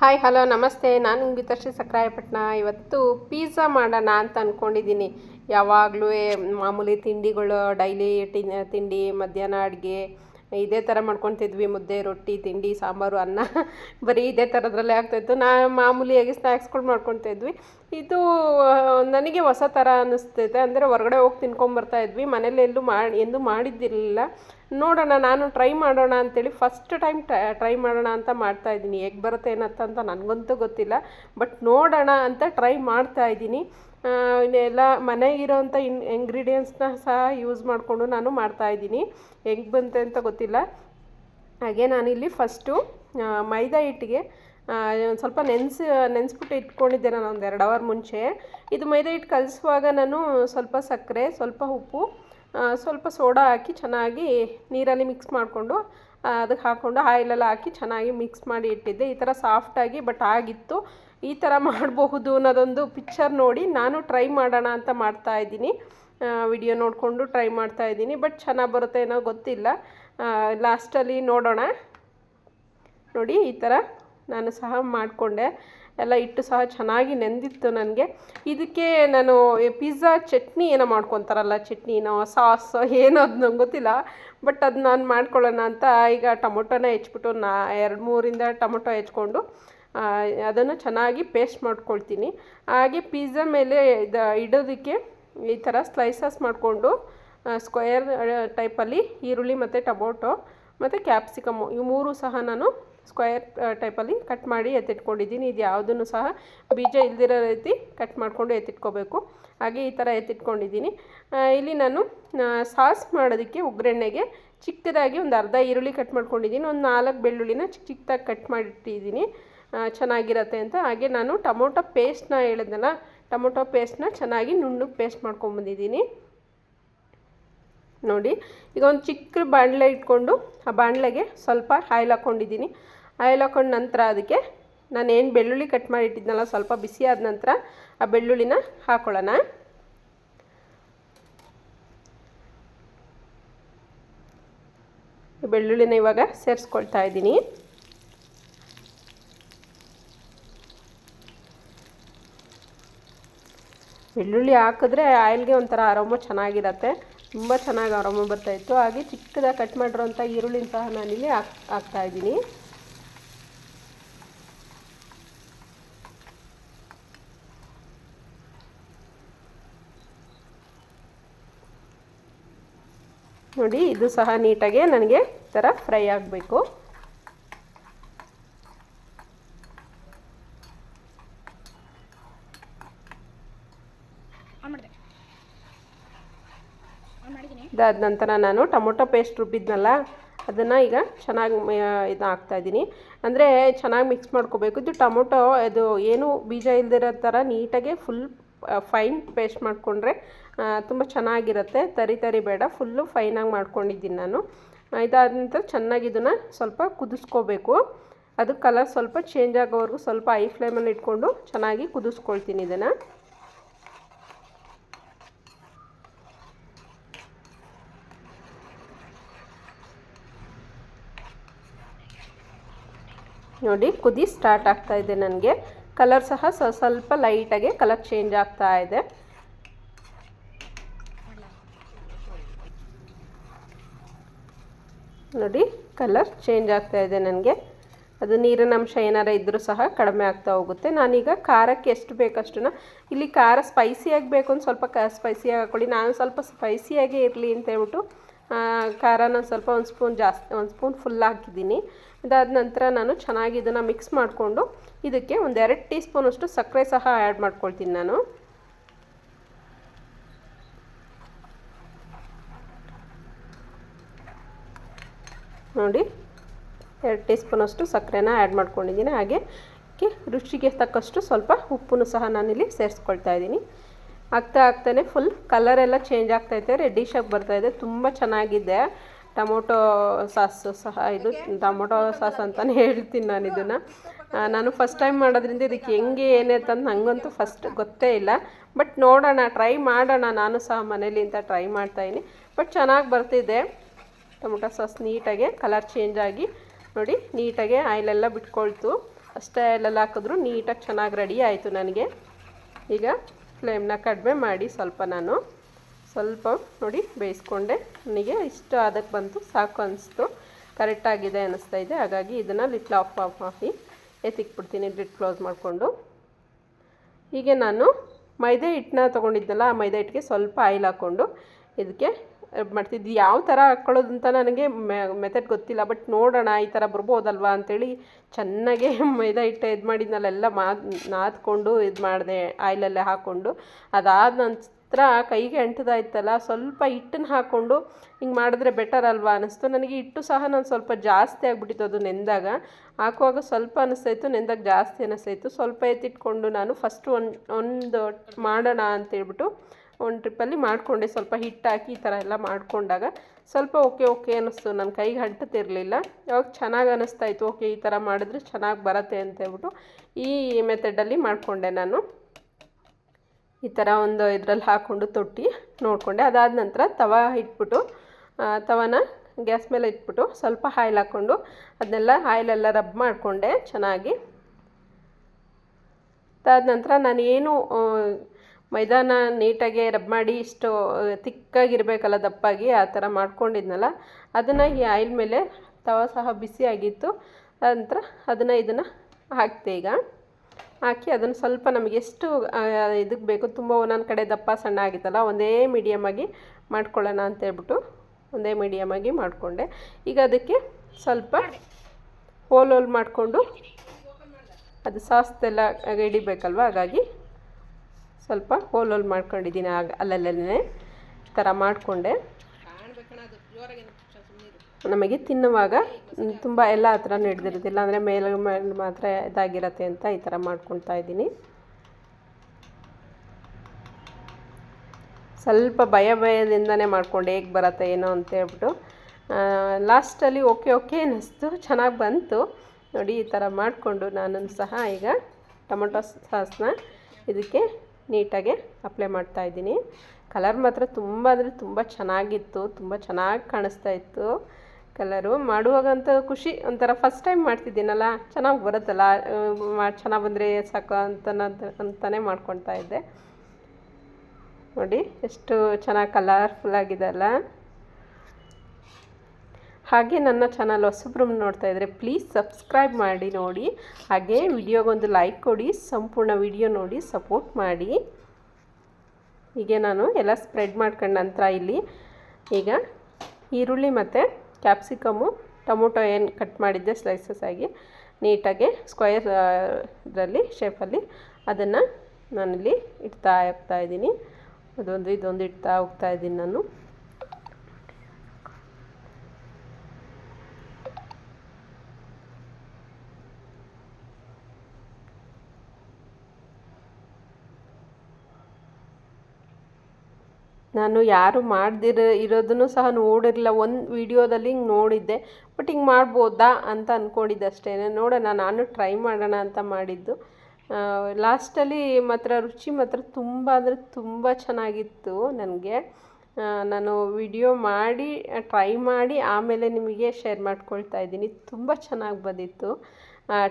Hi hello ನಮಸ್ತೆ. ನಾನು ಗೀತಾಶ್ರೀ ಸಕ್ರಾಯಪಟ್ಟಣ. ಇವತ್ತು ಪಿಜ್ಜಾ ಮಾಡೋಣ ಅಂತ ಅಂದ್ಕೊಂಡಿದ್ದೀನಿ ಯಾವಾಗಲೂ ಮಾಮೂಲಿ ತಿಂಡಿಗಳು ಡೈಲಿ ತಿಂಡಿ, ಮಧ್ಯಾಹ್ನ ಅಡುಗೆ, ಇದೇ ಥರ ಮಾಡ್ಕೊತಿದ್ವಿ. ಮುದ್ದೆ, ರೊಟ್ಟಿ, ತಿಂಡಿ, ಸಾಂಬಾರು, ಅನ್ನ. ಬರೀ ಇದೇ ಥರದ್ರಲ್ಲೇ ಆಗ್ತಾಯಿತ್ತು ನಾ ಮಾಮೂಲಿಯಾಗಿ ಸ್ನ್ಯಾಕ್ಸ್ಗಳು ಮಾಡ್ಕೊತಾ ಇದ್ವಿ ಇದು ನನಗೆ ಹೊಸ ಥರ ಅನ್ನಿಸ್ತೈತೆ ಅಂದರೆ ಹೊರಗಡೆ ಹೋಗಿ ತಿನ್ಕೊಂಬರ್ತಾ ಇದ್ವಿ. ಮನೇಲಿ ಎಲ್ಲೂ ಮಾಡಿ ಎಂದು ಮಾಡಿದ್ದಿರಲಿಲ್ಲ. ನೋಡೋಣ, ನಾನು ಟ್ರೈ ಮಾಡೋಣ ಅಂತೇಳಿ ಫಸ್ಟ್ ಟೈಮ್ ಟ್ರೈ ಮಾಡೋಣ ಅಂತ ಮಾಡ್ತಾ ಇದ್ದೀನಿ. ಹೇಗೆ ಬರುತ್ತೆ ಏನಂತ ಅಂತ ನನಗಂತೂ ಗೊತ್ತಿಲ್ಲ. ಬಟ್ ನೋಡೋಣ ಅಂತ ಟ್ರೈ ಮಾಡ್ತಾ ಇದ್ದೀನಿ. ಎಲ್ಲ ಮನೆಗಿರೋಂಥ ಇನ್ ಇಂಗ್ರೀಡಿಯೆಂಟ್ಸ್ನ ಸಹ ಯೂಸ್ ಮಾಡಿಕೊಂಡು ನಾನು ಮಾಡ್ತಾ ಇದ್ದೀನಿ. ಹೆಂಗೆ ಬಂತೆ ಅಂತ ಗೊತ್ತಿಲ್ಲ. ಹಾಗೆ ನಾನಿಲ್ಲಿ ಫಸ್ಟು ಮೈದಾ ಹಿಟ್ಟಿಗೆ ಒಂದು ಸ್ವಲ್ಪ ನೆನೆಸಿ, ನೆನೆಸ್ಬಿಟ್ಟು ಇಟ್ಕೊಂಡಿದ್ದೆ ನಾನು ಒಂದು ಎರಡು ಅವರ್ ಮುಂಚೆ. ಇದು ಮೈದಾ ಹಿಟ್ಟು ಕಲಿಸುವಾಗ ನಾನು ಸ್ವಲ್ಪ ಸಕ್ಕರೆ, ಸ್ವಲ್ಪ ಉಪ್ಪು ಸ್ವಲ್ಪ ಸೋಡಾ ಹಾಕಿ ಚೆನ್ನಾಗಿ ನೀರಲ್ಲಿ ಮಿಕ್ಸ್ ಮಾಡಿಕೊಂಡು ಅದಕ್ಕೆ ಹಾಕ್ಕೊಂಡು ಆಯಿಲೆಲ್ಲ ಹಾಕಿ ಚೆನ್ನಾಗಿ ಮಿಕ್ಸ್ ಮಾಡಿ ಇಟ್ಟಿದ್ದೆ. ಈ ಥರ ಸಾಫ್ಟಾಗಿ ಬಟ್ ಆಗಿತ್ತು. ಈ ಥರ ಮಾಡಬಹುದು ಅನ್ನೋದೊಂದು ಪಿಕ್ಚರ್ ನೋಡಿ ನಾನು ಟ್ರೈ ಮಾಡೋಣ ಅಂತ ಮಾಡ್ತಾ ಇದ್ದೀನಿ. ವಿಡಿಯೋ ನೋಡಿಕೊಂಡು ಟ್ರೈ ಮಾಡ್ತಾ ಇದ್ದೀನಿ. ಬಟ್ ಚೆನ್ನಾಗಿ ಬರುತ್ತೆ ಏನೋ ಗೊತ್ತಿಲ್ಲ. ಲಾಸ್ಟಲ್ಲಿ ನೋಡೋಣ. ನೋಡಿ ಈ ಥರ ನಾನು ಸಹ ಮಾಡಿಕೊಂಡೆ. ಎಲ್ಲ ಇಟ್ಟು ಸಹ ಚೆನ್ನಾಗಿ ನೆಂದಿತ್ತು ನನಗೆ. ಇದಕ್ಕೆ ನಾನು ಪಿಜ್ಜಾ ಚಟ್ನಿ ಏನೋ ಮಾಡ್ಕೊತಾರಲ್ಲ, ಚಟ್ನಿನೋ ಸಾಸ್ ಏನೋ ಅದು ನಂಗೆ ಗೊತ್ತಿಲ್ಲ. ಬಟ್ ಅದು ನಾನು ಮಾಡ್ಕೊಳ್ಳೋಣ ಅಂತ ಈಗ ಟೊಮೊಟೊನ ಹೆಚ್ಬಿಟ್ಟು ನಾ ಎರಡು ಮೂರಿಂದ ಟೊಮೊಟೊ ಹೆಚ್ಕೊಂಡು ಅದನ್ನು ಚೆನ್ನಾಗಿ ಪೇಸ್ಟ್ ಮಾಡ್ಕೊಳ್ತೀನಿ. ಹಾಗೆ ಪಿಜ್ಜಾ ಮೇಲೆ ಇದು ಇಡೋದಕ್ಕೆ ಈ ಥರ ಸ್ಲೈಸಸ್ ಮಾಡಿಕೊಂಡು ಸ್ಕ್ವಯರ್ ಟೈಪಲ್ಲಿ ಈರುಳ್ಳಿ ಮತ್ತು ಟೊಮೊಟೊ ಮತ್ತು ಕ್ಯಾಪ್ಸಿಕಮ್ಮು ಇವು ಮೂರು ಸಹ ನಾನು ಸ್ಕ್ವಯರ್ ಟೈಪಲ್ಲಿ ಕಟ್ ಮಾಡಿ ಎತ್ತಿಟ್ಕೊಂಡಿದ್ದೀನಿ. ಇದು ಯಾವುದನ್ನು ಸಹ ಬೀಜ ಇಲ್ದಿರೋ ರೀತಿ ಕಟ್ ಮಾಡಿಕೊಂಡು ಎತ್ತಿಟ್ಕೋಬೇಕು. ಹಾಗೆ ಈ ಥರ ಎತ್ತಿಟ್ಕೊಂಡಿದ್ದೀನಿ. ಇಲ್ಲಿ ನಾನು ಸಾಸ್ ಮಾಡೋದಕ್ಕೆ ಒಗ್ಗರಣೆಗೆ ಚಿಕ್ಕದಾಗಿ ಒಂದು ಅರ್ಧ ಈರುಳ್ಳಿ ಕಟ್ ಮಾಡ್ಕೊಂಡಿದ್ದೀನಿ. ಒಂದು ನಾಲ್ಕು ಬೆಳ್ಳುಳ್ಳಿನ ಚಿಕ್ಕ ಚಿಕ್ಕದಾಗಿ ಕಟ್ ಮಾಡಿಟ್ಟಿದ್ದೀನಿ. ಚೆನ್ನಾಗಿರತ್ತೆ ಅಂತ. ಹಾಗೆ ನಾನು ಟೊಮೊಟೊ ಪೇಸ್ಟ್ನ ಹೇಳಿದ್ನಲ್ಲ, ಟೊಮೊಟೊ ಪೇಸ್ಟ್ನ ಚೆನ್ನಾಗಿ ನುಣ್ಣಗೆ ಪೇಸ್ಟ್ ಮಾಡ್ಕೊಂಬಂದಿದ್ದೀನಿ ನೋಡಿ, ಈಗ ಒಂದು ಚಿಕ್ಕ ಬಾಣಲೆ ಇಟ್ಕೊಂಡು ಆ ಬಾಣಲೆಗೆ ಸ್ವಲ್ಪ ಆಯಿಲ್ ಹಾಕ್ಕೊಂಡಿದ್ದೀನಿ. ಆಯಿಲ್ ಹಾಕೊಂಡ ನಂತರ ಅದಕ್ಕೆ ನಾನು ಏನು ಬೆಳ್ಳುಳ್ಳಿ ಕಟ್ ಮಾಡಿ ಇಟ್ಟಿದ್ನಲ್ಲ, ಸ್ವಲ್ಪ ಬಿಸಿ ಆದ ನಂತರ ಆ ಬೆಳ್ಳುಳ್ಳಿನ ಹಾಕೊಳ್ಳೋಣ. ಬೆಳ್ಳುಳ್ಳಿನ ಇವಾಗ ಸೇರಿಸ್ಕೊಳ್ತಾ ಇದ್ದೀನಿ. ಬೆಳ್ಳುಳ್ಳಿ ಹಾಕಿದ್ರೆ ಆಯಿಲ್ಗೆ ಒಂಥರ ಅರೋಮ ಚೆನ್ನಾಗಿರತ್ತೆ. ತುಂಬ ಚೆನ್ನಾಗಿ ಅರೋಮ ಬರ್ತಾಯಿತ್ತು ಹಾಗೆ ಚಿಕ್ಕದಾಗಿ ಕಟ್ ಮಾಡಿರೋಂಥ ಈರುಳ್ಳಿನ ಸಹ ನಾನಿಲ್ಲಿ ಹಾಕ್ ಹಾಕ್ತಾ ನೋಡಿ ಇದು ಸಹ ನೀಟಾಗೆ ನನಗೆ ಈ ಥರ ಫ್ರೈ ಆಗಬೇಕು. ಇದಾದ ನಂತರ ನಾನು ಟೊಮೊಟೊ ಪೇಸ್ಟ್ ರುಬ್ಬಿದ್ನಲ್ಲ ಅದನ್ನು ಈಗ ಚೆನ್ನಾಗಿ ಇದು ಹಾಕ್ತಾಯಿದ್ದೀನಿ ಅಂದರೆ ಚೆನ್ನಾಗಿ ಮಿಕ್ಸ್ ಮಾಡ್ಕೋಬೇಕು. ಇದು ಟೊಮೊಟೊ ಅದು ಏನು ಬೀಜ ಇಲ್ದಿರೋ ಥರ ನೀಟಾಗೆ ಫುಲ್ ಫೈನ್ ಪೇಸ್ಟ್ ಮಾಡಿಕೊಂಡ್ರೆ ತುಂಬ ಚೆನ್ನಾಗಿರುತ್ತೆ. ತರಿ ತರಿ ಬೇಡ ಫುಲ್ಲು ಫೈನಾಗಿ ಮಾಡ್ಕೊಂಡಿದ್ದೀನಿ ನಾನು. ಇದಾದ ನಂತರ ಚೆನ್ನಾಗಿ ಇದನ್ನು ಸ್ವಲ್ಪ ಕುದಿಸ್ಕೋಬೇಕು. ಅದು ಕಲರ್ ಸ್ವಲ್ಪ ಚೇಂಜ್ ಆಗೋವರೆಗೂ ಸ್ವಲ್ಪ ಐ ಫ್ಲೇಮಲ್ಲಿ ಇಟ್ಕೊಂಡು ಚೆನ್ನಾಗಿ ಕುದಿಸ್ಕೊಳ್ತೀನಿ ಇದನ್ನು. ನೋಡಿ, ಕುದಿ ಸ್ಟಾರ್ಟ್ ಆಗ್ತಾ ಇದೆ ನನಗೆ. ಕಲರ್ ಸಹ ಸ್ವ- ಸ್ವಲ್ಪ ಲೈಟಾಗಿ ಕಲರ್ ಚೇಂಜ್ ಆಗ್ತಾ ಇದೆ. ನೋಡಿ ಕಲರ್ ಚೇಂಜ್ ಆಗ್ತಾ ಇದೆ ನನಗೆ. ಅದು ನೀರಿನ ಅಂಶ ಏನಾರ ಇದ್ದರೂ ಸಹ ಕಡಿಮೆ ಆಗ್ತಾ ಹೋಗುತ್ತೆ. ನಾನೀಗ ಖಾರಕ್ಕೆ ಎಷ್ಟು ಬೇಕಷ್ಟು ಇಲ್ಲಿ ಖಾರ ಸ್ಪೈಸಿಯಾಗಿ ಬೇಕು ಅಂತ ಸ್ವಲ್ಪ ಕ ಸ್ಪೈಸಿಯಾಗಿ ಹಾಕ್ಕೊಳ್ಳಿ ನಾನು ಸ್ವಲ್ಪ ಸ್ಪೈಸಿಯಾಗೇ ಇರಲಿ ಅಂತ ಹೇಳ್ಬಿಟ್ಟು ಆ, ಖಾರನ ಸ್ವಲ್ಪ ಒಂದು ಸ್ಪೂನ್ ಜಾಸ್ತಿ ಒಂದು ಸ್ಪೂನ್ ಫುಲ್ ಹಾಕಿದ್ದೀನಿ. ಅದಾದ ನಂತರ ನಾನು ಚೆನ್ನಾಗಿ ಇದನ್ನು ಮಿಕ್ಸ್ ಮಾಡಿಕೊಂಡು ಇದಕ್ಕೆ ಒಂದು ಎರಡು ಟೀ ಸ್ಪೂನಷ್ಟು ಸಕ್ಕರೆ ಸಹ ಆ್ಯಡ್ ಮಾಡ್ಕೊಳ್ತೀನಿ ನಾನು. ನೋಡಿ ಎರಡು ಟೀ ಸ್ಪೂನಷ್ಟು ಸಕ್ಕರೆನ ಆ್ಯಡ್ ಮಾಡ್ಕೊಂಡಿದ್ದೀನಿ. ಹಾಗೆ ರುಚಿಗೆ ತಕ್ಕಷ್ಟು ಸ್ವಲ್ಪ ಉಪ್ಪನ್ನು ಸಹ ನಾನಿಲ್ಲಿ ಸೇರಿಸ್ಕೊಳ್ತಾ ಇದ್ದೀನಿ. ಆಗ್ತಾ ಆಗ್ತಾನೆ ಫುಲ್ ಕಲರ್ ಎಲ್ಲ ಚೇಂಜ್ ಆಗ್ತೈತೆ ರೆಡ್ಡಿಶಾಗಿ ಬರ್ತಾಯಿದೆ ತುಂಬ ಚೆನ್ನಾಗಿದೆ. ಟೊಮೊಟೊ ಸಾಸು ಸಹ ಇದು ಟೊಮೊಟೊ ಸಾಸ್ ಅಂತಲೇ ಹೇಳ್ತೀನಿ ನಾನು ಇದನ್ನು. ನಾನು ಫಸ್ಟ್ ಟೈಮ್ ಮಾಡೋದ್ರಿಂದ ಇದಕ್ಕೆ ಹೆಂಗೆ, ಏನೇ ಅಂತ ನನಗಂತೂ ಫಸ್ಟ್ ಗೊತ್ತೇ ಇಲ್ಲ. ಬಟ್ ನೋಡೋಣ, ಟ್ರೈ ಮಾಡೋಣ. ನಾನು ಸಹ ಮನೇಲಿ ಅಂತ ಟ್ರೈ ಮಾಡ್ತಾಯಿದ್ದೀನಿ ಬಟ್ ಚೆನ್ನಾಗಿ ಬರ್ತಿದೆ. ಟೊಮೊಟೊ ಸಾಸ್ ನೀಟಾಗೆ ಕಲರ್ ಚೇಂಜ್ ಆಗಿ ನೋಡಿ, ನೀಟಾಗೆ ಆಯಿಲೆಲ್ಲ ಬಿಟ್ಕೊಳ್ತು. ಸ್ಟೈಲಲ್ಲಿ ಹಾಕಿದ್ರು ನೀಟಾಗಿ ಚೆನ್ನಾಗಿ ರೆಡಿ ಆಯಿತು ನನಗೆ. ಈಗ ಫ್ಲೇಮ್ನ ಕಡಿಮೆ ಮಾಡಿ ಸ್ವಲ್ಪ ನಾನು ಸ್ವಲ್ಪ ನೋಡಿ ಬೇಯಿಸ್ಕೊಂಡೆ. ನನಗೆ ಇಷ್ಟ ಅದಕ್ಕೆ ಬಂತು, ಸಾಕು ಅನಿಸ್ತು. ಕರೆಕ್ಟಾಗಿದೆ ಅನ್ನಿಸ್ತಾ ಇದೆ. ಹಾಗಾಗಿ ಇದನ್ನು ಲಿಟ್ಲ್ ಆಫ್ ಆಫ್ ಮಾಡಿ ಎತ್ತಿಕ್ಬಿಡ್ತೀನಿ ಲಿಟ್ ಕ್ಲೋಸ್ ಮಾಡಿಕೊಂಡು. ಹೀಗೆ ನಾನು ಮೈದಾ ಹಿಟ್ಟನ್ನ ತೊಗೊಂಡಿದ್ದಲ್ಲ, ಆ ಮೈದಾ ಹಿಟ್ಟಿಗೆ ಸ್ವಲ್ಪ ಆಯಿಲ್ ಹಾಕ್ಕೊಂಡು ಇದಕ್ಕೆ ಮಾಡ್ತಿದ್ದು. ಯಾವ ಥರ ಹಾಕ್ಕೊಳ್ಳೋದು ಅಂತ ನನಗೆ ಮೆಥಡ್ ಗೊತ್ತಿಲ್ಲ. ಬಟ್ ನೋಡೋಣ ಈ ಥರ ಬರ್ಬೋದಲ್ವಾ ಅಂಥೇಳಿ ಚೆನ್ನಾಗೆ ಮೈದಾ ಹಿಟ್ಟು ಇದು ಮಾಡಿದ್ನಲ್ಲೆಲ್ಲ ಮಾ, ನಾದ್ಕೊಂಡು ಇದು ಮಾಡಿದೆ, ಆಯಿಲಲ್ಲೇ ಹಾಕ್ಕೊಂಡು ಅದಾದ ನಂತರ ಕೈಗೆ ಅಂಟದಾಯ್ತಲ್ಲ, ಸ್ವಲ್ಪ ಹಿಟ್ಟನ್ನ ಹಾಕ್ಕೊಂಡು ಹಿಂಗೆ ಮಾಡಿದ್ರೆ ಬೆಟರ್ ಅಲ್ವಾ ಅನ್ನಿಸ್ತು ನನಗೆ ಹಿಟ್ಟು ಸಹ ನಾನು ಸ್ವಲ್ಪ ಜಾಸ್ತಿ ಆಗಿಬಿಟ್ಟಿತ್ತು ಅದು ನೆಂದಾಗ. ಹಾಕುವಾಗ ಸ್ವಲ್ಪ ಅನಿಸ್ತಾಯಿತ್ತು ನೆಂದಾಗ ಜಾಸ್ತಿ ಅನಿಸ್ತಾಯಿತ್ತು ಸ್ವಲ್ಪ ಎತ್ತಿಟ್ಕೊಂಡು ನಾನು ಫಸ್ಟು ಒಂದು ಒಂದು ಮಾಡೋಣ ಅಂತೇಳ್ಬಿಟ್ಟು ಒಂದು ಟ್ರಿಪ್ಪಲ್ಲಿ ಮಾಡಿಕೊಂಡೆ. ಸ್ವಲ್ಪ ಹಿಟ್ಟು ಹಾಕಿ ಈ ಥರ ಎಲ್ಲ ಮಾಡಿಕೊಂಡಾಗ ಸ್ವಲ್ಪ ಓಕೆ ಓಕೆ ಅನ್ನಿಸ್ತು. ನನ್ನ ಕೈಗೆ ಅಂಟುತ್ತಿರಲಿಲ್ಲ ಯಾವಾಗ ಚೆನ್ನಾಗಿ ಅನ್ನಿಸ್ತಾಯಿತ್ತು ಓಕೆ, ಈ ಥರ ಮಾಡಿದ್ರೆ ಚೆನ್ನಾಗಿ ಬರುತ್ತೆ ಅಂತ ಹೇಳ್ಬಿಟ್ಟು ಈ ಮೆಥಡಲ್ಲಿ ಮಾಡಿಕೊಂಡೆ ನಾನು. ಈ ಥರ ಒಂದು ಇದರಲ್ಲಿ ಹಾಕ್ಕೊಂಡು ತೊಟ್ಟಿ ನೋಡಿಕೊಂಡೆ. ಅದಾದ ನಂತರ ತವ ಇಟ್ಬಿಟ್ಟು ತವನ ಗ್ಯಾಸ್ ಮೇಲೆ ಇಟ್ಬಿಟ್ಟು ಸ್ವಲ್ಪ ಆಯಿಲ್ ಹಾಕ್ಕೊಂಡು ಅದನ್ನೆಲ್ಲ ಆಯಿಲೆಲ್ಲ ರಬ್ ಮಾಡಿಕೊಂಡೆ ಚೆನ್ನಾಗಿ. ಅದಾದ ನಂತರ ನಾನು ಏನು ಮೈದಾನ ನೀಟಾಗಿ ರಬ್ ಮಾಡಿ ಇಷ್ಟು ತಿಕ್ಕಾಗಿರಬೇಕಲ್ಲ ದಪ್ಪಾಗಿ, ಆ ಥರ ಮಾಡ್ಕೊಂಡಿದ್ನಲ್ಲ, ಅದನ್ನು ಈ ಆಯಿಲ್ ಮೇಲೆ ತವ ಸಹ ಬಿಸಿಯಾಗಿತ್ತು ನಂತರ ಅದನ್ನು ಇದನ್ನು ಹಾಕ್ತೆ ಈಗ. ಹಾಕಿ ಅದನ್ನು ಸ್ವಲ್ಪ ನಮಗೆ ಎಷ್ಟು ಇದಕ್ಕೆ ಬೇಕು, ತುಂಬ ಒಂದೊಂದು ಕಡೆ ದಪ್ಪ ಸಣ್ಣ ಆಗಿತ್ತಲ್ಲ, ಒಂದೇ ಮೀಡಿಯಮಾಗಿ ಮಾಡ್ಕೊಳ್ಳೋಣ ಅಂತೇಳ್ಬಿಟ್ಟು ಒಂದೇ ಮೀಡಿಯಮಾಗಿ ಮಾಡಿಕೊಂಡೆ. ಈಗ ಅದಕ್ಕೆ ಸ್ವಲ್ಪ ಹೋಲ್ ಹೋಲ್ ಮಾಡಿಕೊಂಡು ಅದು ಸಾಸ್ದೆಲ್ಲ ಹಿಡಿಬೇಕಲ್ವ ಹಾಗಾಗಿ ಸ್ವಲ್ಪ ಹೋಲ್ ಹೋಲ್ ಮಾಡ್ಕೊಂಡಿದ್ದೀನಿ ಆಗ ಅಲ್ಲಲ್ಲೇ ಈ ಥರ ಮಾಡಿಕೊಂಡೆ. ನಮಗೆ ತಿನ್ನುವಾಗ ತುಂಬ ಎಲ್ಲ ಹತ್ರ ಹಿಡ್ದಿರೋದಿಲ್ಲ ಅಂದರೆ ಮೇಲೆ ಮೇಲೆ ಮಾತ್ರ ಇದಾಗಿರತ್ತೆ ಅಂತ ಈ ಥರ ಮಾಡ್ಕೊಳ್ತಾ ಇದ್ದೀನಿ. ಸ್ವಲ್ಪ ಭಯ ಭಯದಿಂದನೇ ಮಾಡ್ಕೊಂಡೆ ಹೇಗೆ ಬರುತ್ತೆ ಏನೋ ಅಂತ ಹೇಳ್ಬಿಟ್ಟು ಲಾಸ್ಟಲ್ಲಿ ಓಕೆ ಓಕೆ ಅನ್ನಿಸ್ತು, ಚೆನ್ನಾಗಿ ಬಂತು. ನೋಡಿ ಈ ಥರ ಮಾಡಿಕೊಂಡು ನಾನು ಸಹ ಈಗ ಟೊಮೊಟೊ ಸಾಸ್ನ ಇದಕ್ಕೆ ನೀಟಾಗಿ ಅಪ್ಲೈ ಮಾಡ್ತಾ ಇದ್ದೀನಿ. ಕಲರ್ ಮಾತ್ರ ತುಂಬ ಅಂದರೆ ತುಂಬ ಚೆನ್ನಾಗಿತ್ತು, ತುಂಬ ಚೆನ್ನಾಗಿ ಕಾಣಿಸ್ತಾ ಇತ್ತು. ಕಲರು ಮಾಡುವಾಗಂತ ಖುಷಿ, ಒಂಥರ ಫಸ್ಟ್ ಟೈಮ್ ಮಾಡ್ತಿದ್ದೀನಲ್ಲ, ಚೆನ್ನಾಗಿ ಬರುತ್ತಲ್ಲ ಚೆನ್ನಾಗಿ ಬಂದರೆ ಸಾಕು ಅಂತ ಅಂತಲೇ ಮಾಡ್ಕೊತಾ ಇದ್ದೆ. ನೋಡಿ, ಎಷ್ಟು ಚೆನ್ನಾಗಿ ಕಲರ್ಫುಲ್ ಅಲ್ಲ. ಹಾಗೆ ನನ್ನ ಚಾನಲ್ ಹೊಸಬ್ರು ನೋಡ್ತಾ ಇದ್ದರೆ ಪ್ಲೀಸ್ ಸಬ್ಸ್ಕ್ರೈಬ್ ಮಾಡಿ ನೋಡಿ. ಹಾಗೆ ವಿಡಿಯೋಗೊಂದು ಲೈಕ್ ಕೊಡಿ, ಸಂಪೂರ್ಣ ವಿಡಿಯೋ ನೋಡಿ ಸಪೋರ್ಟ್ ಮಾಡಿ. ಹೀಗೆ ನಾನು ಎಲ್ಲ ಸ್ಪ್ರೆಡ್ ಮಾಡ್ಕೊಂಡ ನಂತರ ಇಲ್ಲಿ ಈಗ ಈರುಳ್ಳಿ ಮತ್ತು ಕ್ಯಾಪ್ಸಿಕಮು ಟೊಮೊಟೊ ಏನು ಕಟ್ ಮಾಡಿದ್ದೆ ಸ್ಲೈಸಸ್ ಆಗಿ ನೀಟಾಗಿ ಸ್ಕ್ವಯರ್ ಇದರಲ್ಲಿ ಶೇಪಲ್ಲಿ ಅದನ್ನು ನಾನಿಲ್ಲಿ ಇಡ್ತಾ ಹೋಗ್ತಾ ಇದ್ದೀನಿ. ಅದೊಂದು, ಇದೊಂದು ಇಡ್ತಾ ಹೋಗ್ತಾ ಇದ್ದೀನಿ ನಾನು. ನಾನು ಯಾರು ಮಾಡ್ದಿರ ಇರೋದನ್ನು ಸಹ ನೋಡಿರಲಿಲ್ಲ. ಒಂದು ವಿಡಿಯೋದಲ್ಲಿ ಹಿಂಗೆ ನೋಡಿದ್ದೆ. ಬಟ್ ಹಿಂಗೆ ಮಾಡ್ಬೋದಾ ಅಂತ ಅಂದ್ಕೊಂಡಿದ್ದೆ ಅಷ್ಟೇ. ನೋಡೋಣ, ನಾನು ಟ್ರೈ ಮಾಡೋಣ ಅಂತ ಮಾಡಿದ್ದು. ಲಾಸ್ಟಲ್ಲಿ ಮಾತ್ರ ರುಚಿ ಮಾತ್ರ ತುಂಬ ಅಂದರೆ ತುಂಬ ಚೆನ್ನಾಗಿತ್ತು ನನಗೆ. ನಾನು ವಿಡಿಯೋ ಮಾಡಿ, ಟ್ರೈ ಮಾಡಿ, ಆಮೇಲೆ ನಿಮಗೆ ಶೇರ್ ಮಾಡ್ಕೊಳ್ತಾ ಇದ್ದೀನಿ. ತುಂಬ ಚೆನ್ನಾಗಿ ಬಂದಿತ್ತು.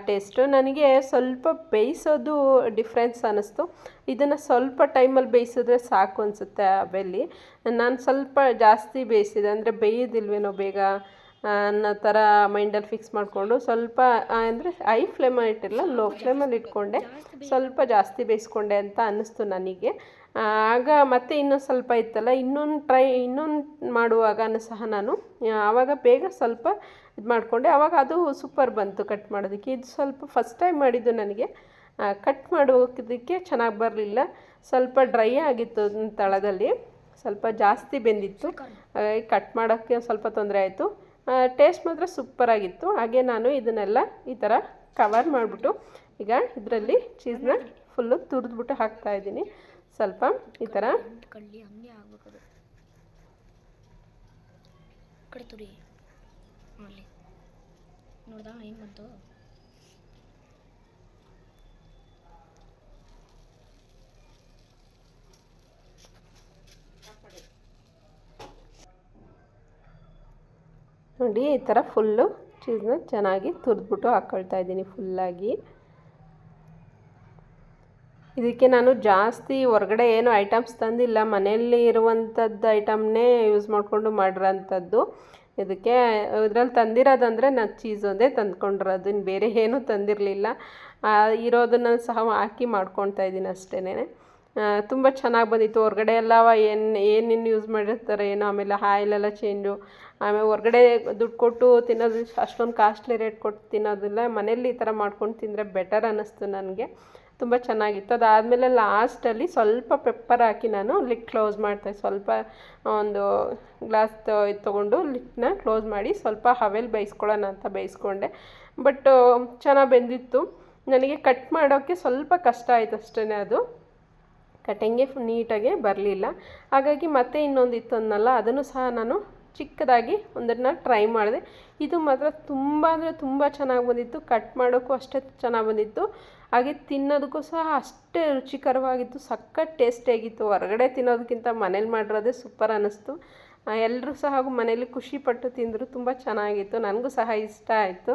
ಟೇಸ್ಟು. ನನಗೆ ಸ್ವಲ್ಪ ಬೇಯಿಸೋದು ಡಿಫ್ರೆನ್ಸ್ ಅನ್ನಿಸ್ತು. ಇದನ್ನು ಸ್ವಲ್ಪ ಟೈಮಲ್ಲಿ ಬೇಯಿಸಿದ್ರೆ ಸಾಕು ಅನಿಸುತ್ತೆ ಆ ಬೆಲ್ಲಿ. ನಾನು ಸ್ವಲ್ಪ ಜಾಸ್ತಿ ಬೇಯಿಸಿದೆ ಅಂದರೆ ಬೇಯೋದಿಲ್ವೇನೋ ಬೇಗ ಅನ್ನೋ ಥರ ಮೈಂಡಲ್ಲಿ ಫಿಕ್ಸ್ ಮಾಡಿಕೊಂಡು ಸ್ವಲ್ಪ ಅಂದರೆ ಐ ಫ್ಲೇಮಲ್ಲಿ ಇಟ್ಟಿಲ್ಲ ಲೋ ಫ್ಲೇಮಲ್ಲಿ ಇಟ್ಕೊಂಡೆ. ಸ್ವಲ್ಪ ಜಾಸ್ತಿ ಬೇಯಿಸ್ಕೊಂಡೆ ಅಂತ ಅನ್ನಿಸ್ತು ನನಗೆ. ಆಗ ಮತ್ತೆ ಇನ್ನೊಂದು ಸ್ವಲ್ಪ ಇತ್ತಲ್ಲ, ಇನ್ನೊಂದು ಟ್ರೈ, ಇನ್ನೊಂದು ಮಾಡುವಾಗ ಸಹ ನಾನು. ಆವಾಗ ಬೇಗ ಸ್ವಲ್ಪ ಇದು ಮಾಡಿಕೊಂಡೆ. ಆವಾಗ ಅದು ಸೂಪರ್ ಬಂತು ಕಟ್ ಮಾಡೋದಕ್ಕೆ. ಇದು ಸ್ವಲ್ಪ ಫಸ್ಟ್ ಟೈಮ್ ಮಾಡಿದ್ದು ನನಗೆ. ಕಟ್ ಮಾಡೋದಕ್ಕೆ ಚೆನ್ನಾಗಿ ಬರಲಿಲ್ಲ. ಸ್ವಲ್ಪ ಡ್ರೈ ಆಗಿತ್ತು ತಳದಲ್ಲಿ. ಸ್ವಲ್ಪ ಜಾಸ್ತಿ ಬೆಂದಿತ್ತು. ಕಟ್ ಮಾಡೋಕ್ಕೆ ಸ್ವಲ್ಪ ತೊಂದರೆ ಆಯಿತು. ಟೇಸ್ಟ್ ಮಾತ್ರ ಸೂಪರಾಗಿತ್ತು ಹಾಗೆ ನಾನು ಇದನ್ನೆಲ್ಲ ಈ ಥರ ಕವರ್ ಮಾಡಿಬಿಟ್ಟು ಈಗ ಇದರಲ್ಲಿ ಚೀಸ್ನ ಫುಲ್ಲು ತುರಿದ್ಬಿಟ್ಟು ಹಾಕ್ತಾಯಿದ್ದೀನಿ ಸ್ವಲ್ಪ ಈ ಥರ ಕಡ್ಲಿ ಹಂಗೆ ಆಗ್ಬೇಕದು ಕಡೆ ತುರಿ ಅಲ್ಲಿ. ನೋಡ್ದಾ, ಏನು ಬಂತು? ನೋಡಿ, ಈ ಥರ ಫುಲ್ಲು ಚೀಸ್ನ ಚೆನ್ನಾಗಿ ತುರಿದ್ಬಿಟ್ಟು ಹಾಕ್ಕೊಳ್ತಾ ಇದ್ದೀನಿ ಫುಲ್ಲಾಗಿ ಇದಕ್ಕೆ ನಾನು ಜಾಸ್ತಿ ಹೊರಗಡೆ ಏನು ಐಟಮ್ಸ್ ತಂದಿಲ್ಲ. ಮನೆಯಲ್ಲಿ ಇರುವಂಥದ್ದು ಐಟಮ್ನೇ ಯೂಸ್ ಮಾಡಿಕೊಂಡು ಮಾಡಿರೋಂಥದ್ದು. ಇದಕ್ಕೆ, ಇದ್ರಲ್ಲಿ ತಂದಿರೋದಂದರೆ ನಾನು ಚೀಸ್ ಒಂದೇ ತಂದ್ಕೊಂಡಿರೋದು ಇನ್ನು ಬೇರೆ ಏನೂ ತಂದಿರಲಿಲ್ಲ. ಇರೋದನ್ನು ಸಹ ಹಾಕಿ ಮಾಡ್ಕೊತಾ ಇದ್ದೀನಿ ಅಷ್ಟೇ ತುಂಬ ಚೆನ್ನಾಗಿ ಬಂದಿತ್ತು. ಹೊರಗಡೆ ಎಲ್ಲ ಏನು, ಏನೇನು ಯೂಸ್ ಮಾಡಿರ್ತಾರೆ, ಏನೋ ಆಮೇಲೆ ಆಯಿಲೆಲ್ಲ ಚೇಂಜು ಆಮೇಲೆ ಹೊರಗಡೆ ದುಡ್ಡು ಕೊಟ್ಟು ತಿನ್ನೋದು ಅಷ್ಟೊಂದು ಕಾಸ್ಟ್ಲಿ ರೇಟ್ ಕೊಟ್ಟು ತಿನ್ನೋದಿಲ್ಲ. ಮನೇಲಿ ಈ ಥರ ಮಾಡ್ಕೊಂಡು ತಿಂದರೆ ಬೆಟರ್ ಅನ್ನಿಸ್ತು ನನಗೆ. ತುಂಬ ಚೆನ್ನಾಗಿತ್ತು. ಅದಾದಮೇಲೆ ಲಾಸ್ಟಲ್ಲಿ ಸ್ವಲ್ಪ ಪೆಪ್ಪರ್ ಹಾಕಿ ನಾನು ಲಿಡ್ ಕ್ಲೋಸ್ ಮಾಡ್ತೆ. ಸ್ವಲ್ಪ ಒಂದು ಗ್ಲಾಸ್ ತೊಗೊಂಡು ಲಿಡ್ನ ಕ್ಲೋಸ್ ಮಾಡಿ ಸ್ವಲ್ಪ ಹವೆಲ್ ಬೇಯಿಸ್ಕೊಳ್ಳೋಣ ಅಂತ ಬೇಯಿಸ್ಕೊಂಡೆ. ಬಟ್ ಚೆನ್ನಾಗಿ ಬೆಂದಿತ್ತು. ನನಗೆ ಕಟ್ ಮಾಡೋಕ್ಕೆ ಸ್ವಲ್ಪ ಕಷ್ಟ ಆಯಿತು ಅಷ್ಟೇ ಅದು. ಕಟಿಂಗೆ ನೀಟಾಗೆ ಬರಲಿಲ್ಲ. ಹಾಗಾಗಿ ಮತ್ತೆ ಇನ್ನೊಂದು ಇತ್ತು ಅನ್ನಲ್ಲ ಅದನ್ನು ಸಹ ನಾನು ಚಿಕ್ಕದಾಗಿ ಒಂದನ್ನು ಟ್ರೈ ಮಾಡಿದೆ. ಇದು ಮಾತ್ರ ತುಂಬ ಅಂದರೆ ತುಂಬ ಚೆನ್ನಾಗಿ ಬಂದಿತ್ತು. ಕಟ್ ಮಾಡೋಕ್ಕೂ ಅಷ್ಟೇ ಚೆನ್ನಾಗಿ ಬಂದಿತ್ತು. ಹಾಗೆ ತಿನ್ನೋದಕ್ಕೂ ಸಹ ಅಷ್ಟೇ ರುಚಿಕರವಾಗಿತ್ತು. ಸಖತ್ ಟೇಸ್ಟಿಯಾಗಿತ್ತು ಹೊರಗಡೆ ತಿನ್ನೋದಕ್ಕಿಂತ ಮನೇಲಿ ಮಾಡಿರೋದೇ ಸೂಪರ್ ಅನ್ನಿಸ್ತು. ಎಲ್ಲರೂ ಸಹ ಮನೇಲಿ ಖುಷಿಪಟ್ಟು ತಿಂದರು. ತುಂಬ ಚೆನ್ನಾಗಿತ್ತು. ನನಗೂ ಸಹ ಇಷ್ಟ ಆಯಿತು.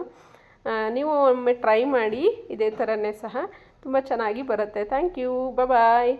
ನೀವು ಒಮ್ಮೆ ಟ್ರೈ ಮಾಡಿ. ಇದೇ ಥರನೇ ಸಹ. ತುಂಬ ಚೆನ್ನಾಗಿ ಬರುತ್ತೆ. Thank you bye